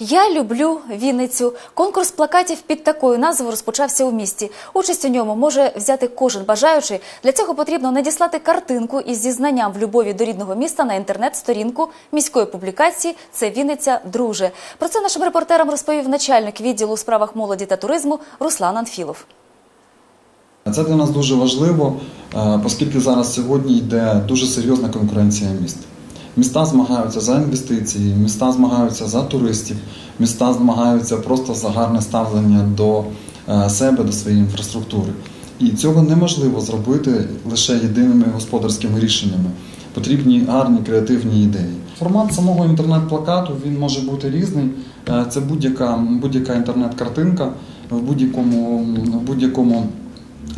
Я люблю Вінницю. Конкурс плакатів під такою назвою розпочався у місті. Участь у ньому може взяти кожен бажаючий. Для цього потрібно надіслати картинку із зізнанням в любові до рідного міста на інтернет-сторінку міської публікації «Це Вінниця, друже». Про це нашим репортерам розповів начальник відділу у справах молоді та туризму Руслан Анфілов. Це для нас дуже важливо, е, оскільки зараз сьогодні йде дуже серйозна конкуренція міст. Міста змагаються за інвестиції, міста змагаються за туристів, міста змагаються просто за гарне ставлення до е, себе, до своєї інфраструктури. І цього неможливо зробити лише єдиними господарськими рішеннями. Потрібні гарні креативні ідеї. Формат самого інтернет-плакату він може бути різний. Е, Це будь-яка будь-яка інтернет-картинка в будь-якому в будь-якому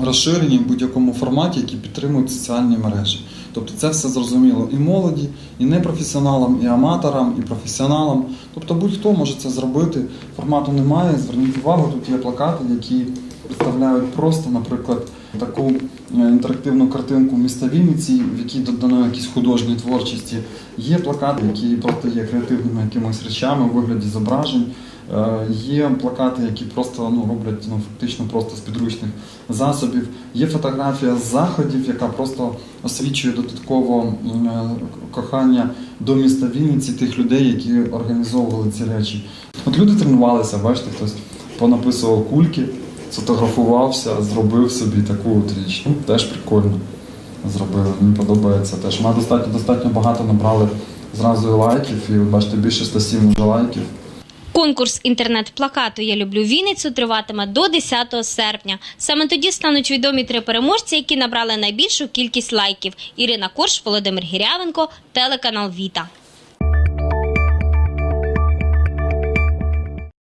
розширені в будь-якому форматі, які підтримують соціальні мережі. Тобто це все зрозуміло і молоді, і непрофесіоналам, і аматорам, і професіоналам. Тобто будь-хто може це зробити. Формату немає. Зверніть увагу, тут є плакати, які представляють просто, наприклад, таку е, інтерактивну картинку міста Вінниці, в якій додано якісь художні творчості. Є плакати, які просто є креативними якимись речами у вигляді зображень. Е, Є плакати, які просто ну, роблять ну, фактично просто з підручних засобів. Є фотографія з заходів, яка просто освічує додатково е, кохання до міста Вінниці тих людей, які організовували ці речі. От люди тренувалися, бачите, хтось понаписував кульки, сфотографувався, зробив собі таку от річ. Ну, теж прикольно зробили. Мені подобається теж. Ми достатньо достатньо багато набрали зразу лайків, і от бачите, більше 107 вже лайків. Конкурс інтернет-плакату Я люблю Вінницю триватиме до 10 серпня. Саме тоді стануть відомі три переможці, які набрали найбільшу кількість лайків: Ірина Корж, Володимир Гірявенко, телеканал Віта.